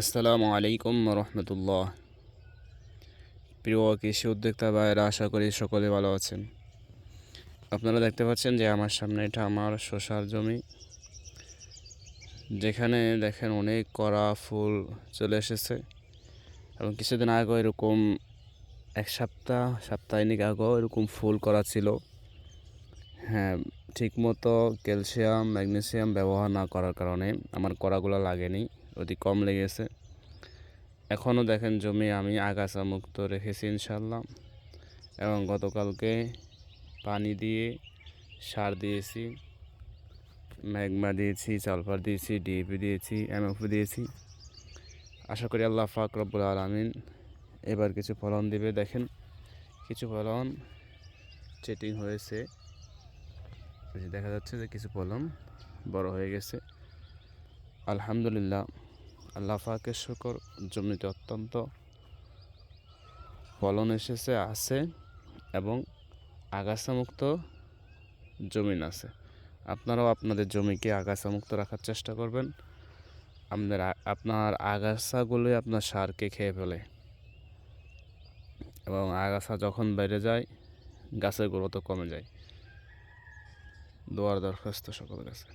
আসসালামু আলাইকুম রহমতুল্লাহ। প্রিয় কৃষি উদ্যোক্তা ভাইয়েরা, আশা করি সকলে ভালো আছেন। আপনারা দেখতে পাচ্ছেন যে আমার সামনে এটা আমার শশার জমি। যেখানে দেখেন অনেক কড়া ফুল চলে এসেছে। এবং কিছুদিন আগেও এরকম এক সপ্তাহ, সপ্তাহিক আগেও এরকম ফুল করা ছিল। হ্যাঁ ঠিকমতো ক্যালসিয়াম, ম্যাগনেসিয়াম ব্যবহার না করার কারণে আমার কড়াগুলো লাগেনি। অতি কম লেগেছে। এখনও দেখেন জমি আমি আগাছা মুক্ত রেখেছি ইনশাল্লাহ এবং গতকালকে পানি দিয়ে সার দিয়েছি, ম্যাগমা দিয়েছি সালফার দিয়েছি, ডিএপি দিয়েছি, এমএফি দিয়েছি। আশা করি আল্লাহ ফাক রব্বুল আলমিন এবার কিছু ফলন দিবে। দেখেন কিছু ফলন চেটিং হয়েছে। দেখা যাচ্ছে যে কিছু ফলন বড় হয়ে গেছে। আলহামদুলিল্লাহ। আল্লাহ পাকের শুকর, জমিতে অত্যন্ত ফলন এসেছে, আছে এবং আগাছামুক্ত জমিন আছে। আপনারাও আপনাদের জমিকে আগাছামুক্ত রাখার চেষ্টা করবেন। আপনার আপনার আগাছাগুলোই আপনার সারকে খেয়ে ফেলে এবং আগাছা যখন বেড়ে যায়, গাছের গ্রোথও কমে যায়। দোয়ার দরখাস্ত সকলের কাছে।